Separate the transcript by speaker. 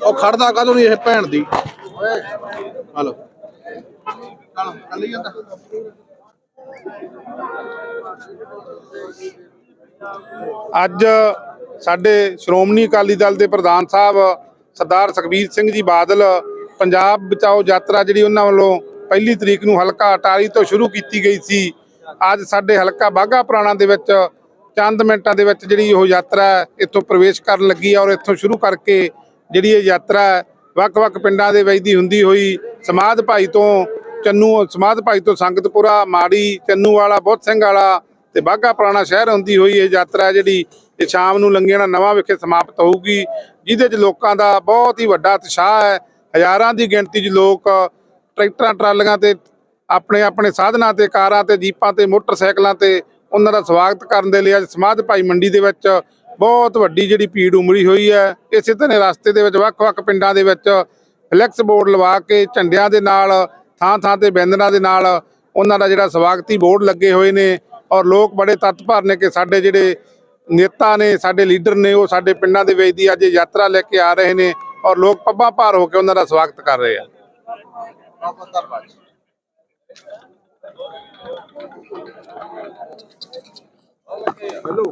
Speaker 1: ਉਹ ਖੜਦਾ ਕਦੋਂ ਨਹੀਂ ਇਹ ਭੈਣ ਦੀ? ਹਲੋ। ਚਲ, ਚੱਲੀ ਜਾਂਦਾ।
Speaker 2: ਅੱਜ ਸਾਡੇ ਸ਼੍ਰੋਮਣੀ ਅਕਾਲੀ ਦਲ ਦੇ ਪ੍ਰਧਾਨ ਸਾਹਿਬ ਸਰਦਾਰ ਸੁਖਬੀਰ ਸਿੰਘ ਜੀ ਬਾਦਲ ਪੰਜਾਬ ਬਚਾਓ ਯਾਤਰਾ ਜਿਹੜੀ ਉਹਨਾਂ ਵੱਲੋਂ ਪਹਿਲੀ ਤਰੀਕ ਨੂੰ ਹਲਕਾ ਅਟਾਰੀ ਤੋਂ ਸ਼ੁਰੂ ਕੀਤੀ ਗਈ ਸੀ। ਅੱਜ ਸਾਡੇ ਹਲਕਾ ਬਾਗਾ ਪੁਰਾਣਾ ਦੇ ਵਿੱਚ ਚੰਦ ਮਿੰਟਾਂ ਦੇ ਵਿੱਚ ਜਿਹੜੀ ਉਹ ਯਾਤਰਾ ਇੱਥੋਂ ਪ੍ਰਵੇਸ਼ ਕਰਨ ਲੱਗੀ ਹੈ ਔਰ ਇੱਥੋਂ ਸ਼ੁਰੂ ਕਰਕੇ ਜਿਹੜੀ ਇਹ ਯਾਤਰਾ ਵੱਖ-ਵੱਖ ਪਿੰਡਾਂ ਦੇ ਵਿੱਚ ਦੀ ਹੁੰਦੀ ਹੋਈ, ਸਮਾਧ ਭਾਈ ਤੋਂ ਚੰਨੂ, ਸਮਾਧ ਭਾਈ ਤੋਂ ਸੰਗਤਪੁਰਾ, ਮਾੜੀ, ਚੰਨੂ ਵਾਲਾ, ਬੁੱਧ ਸਿੰਘ ਵਾਲਾ ਤੇ ਬਾਗਾ ਪੁਰਾਣਾ ਸ਼ਹਿਰ ਹੁੰਦੀ ਹੋਈ ਇਹ ਯਾਤਰਾ ਜਿਹੜੀ ਇਹ ਸ਼ਾਮ ਨੂੰ ਲੰਗੇਣਾ ਨਵਾਂ ਵਿਖੇ ਸਮਾਪਤ ਹੋਊਗੀ, ਜਿਹਦੇ 'ਚ ਲੋਕਾਂ ਦਾ ਬਹੁਤ ਹੀ ਵੱਡਾ ਉਤਸ਼ਾਹ ਹੈ। ਹਜ਼ਾਰਾਂ ਦੀ ਗਿਣਤੀ 'ਚ ਲੋਕ ਟਰੈਕਟਰਾਂ, ਟਰਾਲੀਆਂ ਤੇ ਆਪਣੇ ਆਪਣੇ ਸਾਧਨਾਂ ਤੇ ਕਾਰਾਂ ਤੇ ਜੀਪਾਂ ਤੇ ਮੋਟਰਸਾਈਕਲਾਂ ਤੇ ਉਹਨਾਂ ਦਾ ਸਵਾਗਤ ਕਰਨ ਦੇ ਲਈ ਅੱਜ ਸਮਾਧ ਭਾਈ ਮੰਡੀ ਦੇ ਵਿੱਚ ਬਹੁਤ ਵੱਡੀ ਜਿਹੜੀ ਭੀੜ ਉਮੜੀ ਹੋਈ ਹੈ। ਇਸੇ ਤਰ੍ਹਾਂ ਰਸਤੇ ਦੇ ਵਿੱਚ ਵੱਖ-ਵੱਖ ਪਿੰਡਾਂ ਦੇ ਵਿੱਚ ਫਲੈਕਸ ਬੋਰਡ ਲਵਾ ਕੇ ਝੰਡਿਆਂ ਦੇ ਨਾਲ, ਥਾਂ-ਥਾਂ ਤੇ ਬੈਨਰਾਂ ਦੇ ਨਾਲ ਉਹਨਾਂ ਦਾ ਜਿਹੜਾ ਸਵਾਗਤੀ ਬੋਰਡ ਲੱਗੇ ਹੋਏ ਨੇ ਔਰ ਲੋਕ ਬੜੇ ਤਤਪਰ ਨੇ ਕਿ ਸਾਡੇ ਜਿਹੜੇ ਨੇਤਾ ਨੇ, ਸਾਡੇ ਲੀਡਰ ਨੇ, ਉਹ ਸਾਡੇ ਪਿੰਡਾਂ ਦੇ ਵਿੱਚ ਦੀ ਅੱਜ ਯਾਤਰਾ ਲੈ ਕੇ ਆ ਰਹੇ ਨੇ ਔਰ ਲੋਕ ਪੱਬਾਂ ਭਾਰ ਹੋ ਕੇ ਉਹਨਾਂ ਦਾ ਸਵਾਗਤ ਕਰ ਰਹੇ ਆ।
Speaker 1: ਬਹੁਤ ਬਹੁਤ ਧੰਨਵਾਦ ਹੈਲੋ